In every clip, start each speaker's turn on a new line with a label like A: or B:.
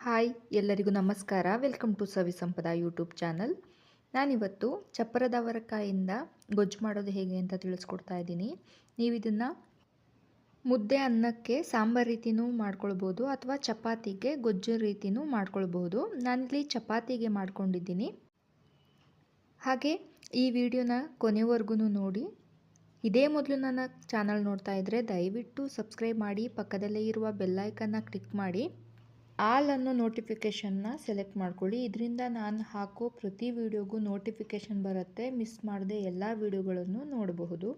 A: Hi, ಎಲ್ಲರಿಗೂ ನಮಸ್ಕಾರ. Welcome to Savi Sampada YouTube channel. ನಾನಿವತ್ತು ಚಪ್ಪರದ ಅವರೆಕಾಯಿಂದ ಗೊಜ್ಜು ಮಾಡೋದು ಹೇಗೆ ಅಂತ ತಿಳಿಸ್ಕೊಡ್ತಾ ಇದ್ದೀನಿ. ನೀವು ಇದನ್ನು ಮುದ್ದೆ ಅನ್ನಕ್ಕೆ ಸಾಂಬಾರು ರೀತಿನೂ ಮಾಡ್ಕೊಳ್ಬೋದು ಅಥವಾ ಚಪಾತಿಗೆ ಗೊಜ್ಜು ರೀತಿನೂ ಮಾಡ್ಕೊಳ್ಬೋದು. ನಾನಿಲ್ಲಿ ಚಪಾತಿಗೆ ಮಾಡ್ಕೊಂಡಿದ್ದೀನಿ. ಹಾಗೆ ಈ ವಿಡಿಯೋನ ಕೊನೆವರೆಗೂ ನೋಡಿ. ಇದೇ ಮೊದಲು ನನ್ನ ಚಾನಲ್ ನೋಡ್ತಾ ಇದ್ದರೆ ದಯವಿಟ್ಟು ಸಬ್ಸ್ಕ್ರೈಬ್ ಮಾಡಿ, ಪಕ್ಕದಲ್ಲೇ ಇರುವ ಬೆಲ್ಲೈಕನ್ನ ಕ್ಲಿಕ್ ಮಾಡಿ. ಆಲ್ ಅನ್ನೋ ನೋಟಿಫಿಕೇಷನ್ನ ಸೆಲೆಕ್ಟ್ ಮಾಡ್ಕೊಳ್ಳಿ. ಇದರಿಂದ ನಾನು ಹಾಕೋ ಪ್ರತಿ ವಿಡಿಯೋಗೂ ನೋಟಿಫಿಕೇಷನ್ ಬರುತ್ತೆ. ಮಿಸ್ ಮಾಡದೆ ಎಲ್ಲ ವಿಡಿಯೋಗಳನ್ನು ನೋಡಬಹುದು.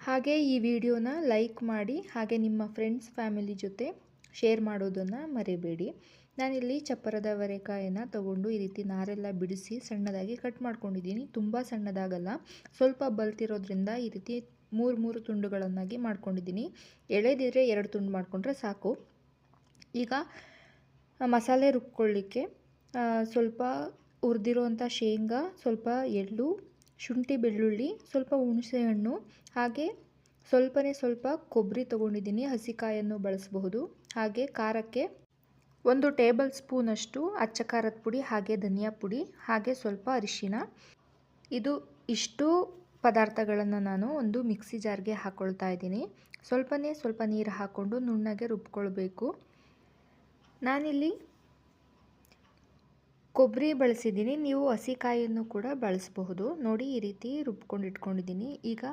A: ಹಾಗೆ ಈ ವಿಡಿಯೋನ ಲೈಕ್ ಮಾಡಿ, ಹಾಗೆ ನಿಮ್ಮ ಫ್ರೆಂಡ್ಸ್ ಫ್ಯಾಮಿಲಿ ಜೊತೆ ಶೇರ್ ಮಾಡೋದನ್ನು ಮರಿಬೇಡಿ. ನಾನಿಲ್ಲಿ ಚಪ್ಪರದ ವರೆಕಾಯನ್ನ ತಗೊಂಡು ಈ ರೀತಿ ನಾರೆಲ್ಲ ಬಿಡಿಸಿ ಸಣ್ಣದಾಗಿ ಕಟ್ ಮಾಡ್ಕೊಂಡಿದ್ದೀನಿ. ತುಂಬ ಸಣ್ಣದಾಗಲ್ಲ. ಸ್ವಲ್ಪ ಬಲ್ತಿರೋದ್ರಿಂದ ಈ ರೀತಿ ಮೂರು ಮೂರು ತುಂಡುಗಳನ್ನಾಗಿ ಮಾಡ್ಕೊಂಡಿದ್ದೀನಿ. ಎಳೆದಿದ್ರೆ ಎರಡು ತುಂಡು ಮಾಡಿಕೊಂಡ್ರೆ ಸಾಕು. ಈಗ ಮಸಾಲೆ ರುಬ್ಕೊಳ್ಳಿಕ್ಕೆ ಸ್ವಲ್ಪ ಹುರಿದಿರೋವಂಥ ಶೇಂಗಾ, ಸ್ವಲ್ಪ ಎಳ್ಳು, ಶುಂಠಿ ಬೆಳ್ಳುಳ್ಳಿ, ಸ್ವಲ್ಪ ಹುಣಸೆಹಣ್ಣು, ಹಾಗೆ ಸ್ವಲ್ಪನೇ ಸ್ವಲ್ಪ ಕೊಬ್ಬರಿ ತೊಗೊಂಡಿದ್ದೀನಿ, ಹಸಿಕಾಯನ್ನು ಬಳಸಬಹುದು. ಹಾಗೆ ಖಾರಕ್ಕೆ ಒಂದು ಟೇಬಲ್ ಸ್ಪೂನಷ್ಟು ಅಚ್ಚ ಖಾರದ ಪುಡಿ, ಹಾಗೆ ಧನಿಯಾ ಪುಡಿ, ಹಾಗೆ ಸ್ವಲ್ಪ ಅರಿಶಿನ ಇದು ಇಷ್ಟು ಪದಾರ್ಥಗಳನ್ನು ನಾನು ಒಂದು ಮಿಕ್ಸಿ ಜಾರ್ಗೆ ಹಾಕ್ಕೊಳ್ತಾ ಇದ್ದೀನಿ. ಸ್ವಲ್ಪನೇ ಸ್ವಲ್ಪ ನೀರು ಹಾಕ್ಕೊಂಡು ನುಣ್ಣಗೆ ರುಬ್ಕೊಳ್ಬೇಕು. ನಾನಿಲ್ಲಿ ಕೊಬ್ಬರಿ ಬಳಸಿದ್ದೀನಿ. ನೀವು ಹಸಿಕಾಯನ್ನು ಕೂಡ ಬಳಸಬಹುದು. ನೋಡಿ, ಈ ರೀತಿ ರುಬ್ಕೊಂಡು ಇಟ್ಕೊಂಡಿದ್ದೀನಿ. ಈಗ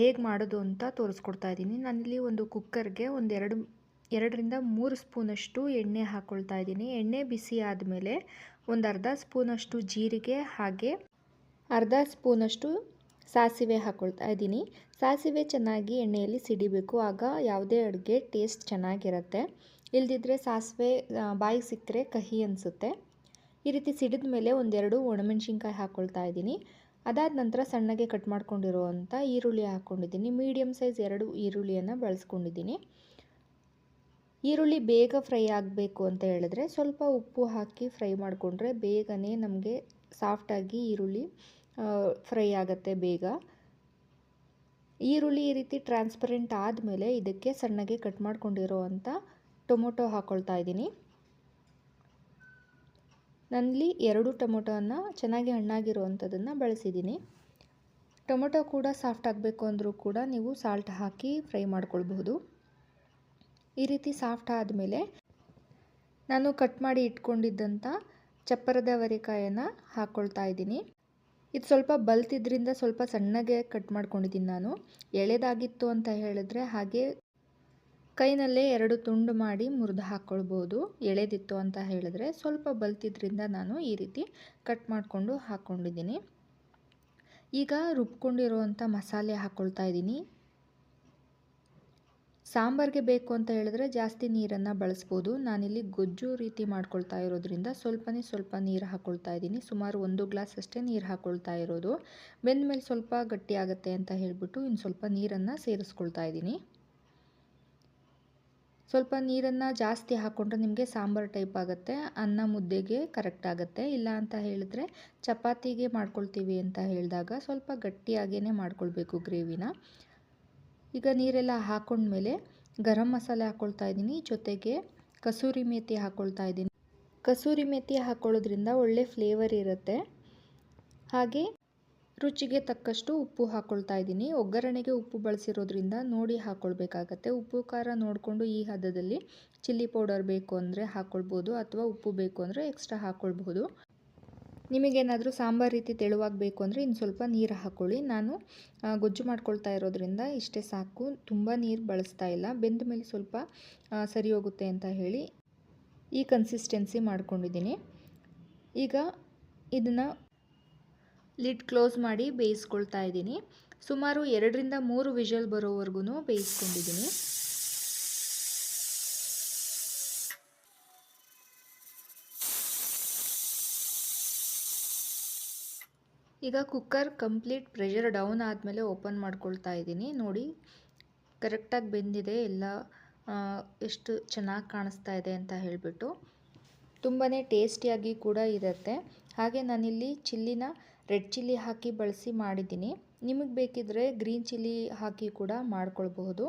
A: ಹೇಗೆ ಮಾಡೋದು ಅಂತ ತೋರಿಸ್ಕೊಡ್ತಾ ಇದ್ದೀನಿ. ನಾನಿಲ್ಲಿ ಒಂದು ಕುಕ್ಕರ್ಗೆ ಒಂದೆರಡು, ಎರಡರಿಂದ ಮೂರು ಸ್ಪೂನಷ್ಟು ಎಣ್ಣೆ ಹಾಕ್ಕೊಳ್ತಾ ಇದ್ದೀನಿ. ಎಣ್ಣೆ ಬಿಸಿ ಆದಮೇಲೆ ಒಂದು ಅರ್ಧ ಸ್ಪೂನಷ್ಟು ಜೀರಿಗೆ ಹಾಗೆ ಅರ್ಧ ಸ್ಪೂನಷ್ಟು ಸಾಸಿವೆ ಹಾಕ್ಕೊಳ್ತಾ ಇದ್ದೀನಿ. ಸಾಸಿವೆ ಚೆನ್ನಾಗಿ ಎಣ್ಣೆಯಲ್ಲಿ ಸಿಡಿಬೇಕು. ಆಗ ಯಾವುದೇ ಅಡುಗೆ ಟೇಸ್ಟ್ ಚೆನ್ನಾಗಿರುತ್ತೆ. ಇಲ್ದಿದ್ರೆ ಸಾಸಿವೆ ಬಾಯಿಗೆ ಸಿಕ್ಕರೆ ಕಹಿ ಅನಿಸುತ್ತೆ. ಈ ರೀತಿ ಸಿಡಿದ ಮೇಲೆ ಒಂದೆರಡು ಒಣಮೆಣ್ಸಿನ್ಕಾಯಿ ಹಾಕ್ಕೊಳ್ತಾ ಇದ್ದೀನಿ. ಅದಾದ ನಂತರ ಸಣ್ಣಗೆ ಕಟ್ ಮಾಡ್ಕೊಂಡಿರುವಂಥ ಈರುಳ್ಳಿ ಹಾಕ್ಕೊಂಡಿದ್ದೀನಿ ಮೀಡಿಯಮ್ ಸೈಜ್ ಎರಡು ಈರುಳ್ಳಿಯನ್ನು ಬಳಸ್ಕೊಂಡಿದ್ದೀನಿ. ಈರುಳ್ಳಿ ಬೇಗ ಫ್ರೈ ಆಗಬೇಕು ಅಂತ ಹೇಳಿದ್ರೆ ಸ್ವಲ್ಪ ಉಪ್ಪು ಹಾಕಿ ಫ್ರೈ ಮಾಡಿಕೊಂಡ್ರೆ ಬೇಗನೆ ನಮಗೆ ಸಾಫ್ಟಾಗಿ ಈರುಳ್ಳಿ ಫ್ರೈ ಆಗುತ್ತೆ ಬೇಗ. ಈರುಳ್ಳಿ ಈ ರೀತಿ ಟ್ರಾನ್ಸ್ಪರೆಂಟ್ ಆದಮೇಲೆ ಇದಕ್ಕೆ ಸಣ್ಣಗೆ ಕಟ್ ಮಾಡ್ಕೊಂಡಿರೋವಂಥ ಟೊಮೊಟೊ ಹಾಕ್ಕೊಳ್ತಾ ಇದ್ದೀನಿ. ನನ್ನಲ್ಲಿ ಎರಡು ಟೊಮೊಟೊನ ಚೆನ್ನಾಗಿ ಹಣ್ಣಾಗಿರುವಂಥದ್ದನ್ನು ಬಳಸಿದ್ದೀನಿ. ಟೊಮೊಟೊ ಕೂಡ ಸಾಫ್ಟ್ ಆಗಬೇಕು ಅಂದರೂ ಕೂಡ ನೀವು ಸಾಲ್ಟ್ ಹಾಕಿ ಫ್ರೈ ಮಾಡ್ಕೊಳ್ಬಹುದು. ಈ ರೀತಿ ಸಾಫ್ಟ್ ಆದಮೇಲೆ ನಾನು ಕಟ್ ಮಾಡಿ ಇಟ್ಕೊಂಡಿದ್ದಂಥ ಚಪ್ಪರದ ವರಿಕಾಯನ್ನು ಹಾಕ್ಕೊಳ್ತಾ ಇದ್ದೀನಿ. ಇದು ಸ್ವಲ್ಪ ಬಲ್ತಿದ್ರಿಂದ ಸ್ವಲ್ಪ ಸಣ್ಣಗೆ ಕಟ್ ಮಾಡ್ಕೊಂಡಿದ್ದೀನಿ ನಾನು. ಎಳೆದಾಗಿತ್ತು ಅಂತ ಹೇಳಿದ್ರೆ ಹಾಗೆ ಕೈನಲ್ಲೇ ಎರಡು ತುಂಡು ಮಾಡಿ ಮುರಿದು ಹಾಕ್ಕೊಳ್ಬೋದು ಎಳೆದಿತ್ತು ಅಂತ ಹೇಳಿದ್ರೆ ಸ್ವಲ್ಪ ಬಲ್ತಿದ್ರಿಂದ ನಾನು ಈ ರೀತಿ ಕಟ್ ಮಾಡಿಕೊಂಡು ಹಾಕ್ಕೊಂಡಿದ್ದೀನಿ ಈಗ ರುಬ್ಕೊಂಡಿರುವಂಥ ಮಸಾಲೆ ಹಾಕ್ಕೊಳ್ತಾ ಇದ್ದೀನಿ. ಸಾಂಬಾರಿಗೆ ಬೇಕು ಅಂತ ಹೇಳಿದ್ರೆ ಜಾಸ್ತಿ ನೀರನ್ನು ಬಳಸ್ಬೋದು. ನಾನಿಲ್ಲಿ ಗೊಜ್ಜು ರೀತಿ ಮಾಡ್ಕೊಳ್ತಾ ಇರೋದ್ರಿಂದ ಸ್ವಲ್ಪನೇ ಸ್ವಲ್ಪ ನೀರು ಹಾಕ್ಕೊಳ್ತಾ ಇದ್ದೀನಿ. ಸುಮಾರು ಒಂದು ಗ್ಲಾಸ್ ಅಷ್ಟೇ ನೀರು ಹಾಕ್ಕೊಳ್ತಾ ಇರೋದು. ಬೆಂದ ಮೇಲೆ ಸ್ವಲ್ಪ ಗಟ್ಟಿಯಾಗುತ್ತೆ ಅಂತ ಹೇಳಿಬಿಟ್ಟು ಇನ್ನು ಸ್ವಲ್ಪ ನೀರನ್ನು ಸೇರಿಸ್ಕೊಳ್ತಾ ಇದ್ದೀನಿ. ಸ್ವಲ್ಪ ನೀರನ್ನು ಜಾಸ್ತಿ ಹಾಕ್ಕೊಂಡ್ರೆ ನಿಮಗೆ ಸಾಂಬಾರು ಟೈಪ್ ಆಗುತ್ತೆ, ಅನ್ನ ಮುದ್ದೆಗೆ ಕರೆಕ್ಟ್ ಆಗುತ್ತೆ. ಇಲ್ಲ ಅಂತ ಹೇಳಿದ್ರೆ ಚಪಾತಿಗೆ ಮಾಡ್ಕೊಳ್ತೀವಿ ಅಂತ ಹೇಳಿದಾಗ ಸ್ವಲ್ಪ ಗಟ್ಟಿಯಾಗೇ ಮಾಡ್ಕೊಳ್ಬೇಕು ಗ್ರೇವಿನ ಈಗ ನೀರೆಲ್ಲ ಹಾಕೊಂಡ್ಮೇಲೆ ಗರಂ ಮಸಾಲೆ ಹಾಕ್ಕೊಳ್ತಾ ಇದ್ದೀನಿ, ಜೊತೆಗೆ ಕಸೂರಿ ಮೇತಿ ಹಾಕ್ಕೊಳ್ತಾ ಇದ್ದೀನಿ. ಕಸೂರಿ ಮೇತಿ ಹಾಕ್ಕೊಳ್ಳೋದ್ರಿಂದ ಒಳ್ಳೆ ಫ್ಲೇವರ್ ಇರುತ್ತೆ. ಹಾಗೆ ರುಚಿಗೆ ತಕ್ಕಷ್ಟು ಉಪ್ಪು ಹಾಕ್ಕೊಳ್ತಾ ಇದ್ದೀನಿ. ಒಗ್ಗರಣೆಗೆ ಉಪ್ಪು ಬಳಸಿರೋದ್ರಿಂದ ನೋಡಿ ಹಾಕ್ಕೊಳ್ಬೇಕಾಗತ್ತೆ ಉಪ್ಪು ಖಾರ ನೋಡಿಕೊಂಡು ಈ ಹದದಲ್ಲಿ ಚಿಲ್ಲಿ ಪೌಡರ್ ಬೇಕು ಅಂದರೆ ಹಾಕ್ಕೊಳ್ಬೋದು ಅಥವಾ ಉಪ್ಪು ಬೇಕು ಅಂದರೆ ಎಕ್ಸ್ಟ್ರಾ ಹಾಕ್ಕೊಳ್ಬಹುದು ನಿಮಗೇನಾದರೂ ಸಾಂಬಾರು ರೀತಿ ತೆಳುವಾಗಬೇಕು ಅಂದರೆ ಇನ್ನು ಸ್ವಲ್ಪ ನೀರು ಹಾಕ್ಕೊಳ್ಳಿ ನಾನು ಗೊಜ್ಜು ಮಾಡ್ಕೊಳ್ತಾ ಇರೋದ್ರಿಂದ ಇಷ್ಟೇ ಸಾಕು. ತುಂಬ ನೀರು ಬಳಸ್ತಾ ಇಲ್ಲ. ಬೆಂದ ಮೇಲೆ ಸ್ವಲ್ಪ ಸರಿ ಹೋಗುತ್ತೆ ಅಂತ ಹೇಳಿ ಈ ಕನ್ಸಿಸ್ಟೆನ್ಸಿ ಮಾಡ್ಕೊಂಡಿದ್ದೀನಿ. ಈಗ ಇದನ್ನು ಲಿಡ್ ಕ್ಲೋಸ್ ಮಾಡಿ ಬೇಯಿಸ್ಕೊಳ್ತಾ ಇದ್ದೀನಿ. ಸುಮಾರು ಎರಡರಿಂದ ಮೂರು ವಿಷಲ್ ಬರೋವರೆಗೂ ಬೇಯಿಸ್ಕೊಂಡಿದ್ದೀನಿ. ಈಗ ಕುಕ್ಕರ್ ಕಂಪ್ಲೀಟ್ ಪ್ರೆಷರ್ ಡೌನ್ ಆದಮೇಲೆ ಓಪನ್ ಮಾಡ್ಕೊಳ್ತಾ ಇದ್ದೀನಿ. ನೋಡಿ, ಕರೆಕ್ಟಾಗಿ ಬೆಂದಿದೆ. ಎಲ್ಲ ಎಷ್ಟು ಚೆನ್ನಾಗಿ ಕಾಣಿಸ್ತಾ ಇದೆ ಅಂತ ಹೇಳಿಬಿಟ್ಟು. ತುಂಬಾ ಟೇಸ್ಟಿಯಾಗಿ ಕೂಡ ಇರುತ್ತೆ. ಹಾಗೆ ನಾನಿಲ್ಲಿ ಚಿಲ್ಲಿನ ರೆಡ್ ಚಿಲ್ಲಿ ಹಾಕಿ ಬಳಸಿ ಮಾಡಿದ್ದೀನಿ. ನಿಮಗೆ ಬೇಕಿದ್ದರೆ ಗ್ರೀನ್ ಚಿಲ್ಲಿ ಹಾಕಿ ಕೂಡ ಮಾಡ್ಕೊಳ್ಬಹುದು.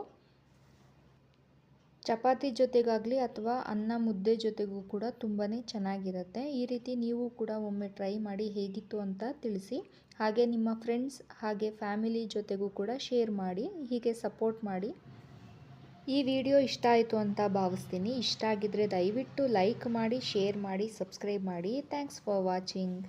A: ಚಪಾತಿ ಜೊತೆಗಾಗಲಿ ಅಥವಾ ಅನ್ನ ಮುದ್ದೆ ಜೊತೆಗೂ ಕೂಡ ತುಂಬಾ ಚೆನ್ನಾಗಿರುತ್ತೆ. ಈ ರೀತಿ ನೀವು ಕೂಡ ಒಮ್ಮೆ ಟ್ರೈ ಮಾಡಿ ಹೇಗಿತ್ತು ಅಂತ ತಿಳಿಸಿ. ಹಾಗೆ ನಿಮ್ಮ ಫ್ರೆಂಡ್ಸ್ ಹಾಗೆ ಫ್ಯಾಮಿಲಿ ಜೊತೆಗೂ ಕೂಡ ಶೇರ್ ಮಾಡಿ, ಹೀಗೆ ಸಪೋರ್ಟ್ ಮಾಡಿ. ಈ ವಿಡಿಯೋ ಇಷ್ಟ ಆಯಿತು ಅಂತ ಭಾವಿಸ್ತೀನಿ. ಇಷ್ಟ ಆಗಿದ್ದರೆ ದಯವಿಟ್ಟು ಲೈಕ್ ಮಾಡಿ, ಶೇರ್ ಮಾಡಿ, ಸಬ್ಸ್ಕ್ರೈಬ್ ಮಾಡಿ. Thanks for watching.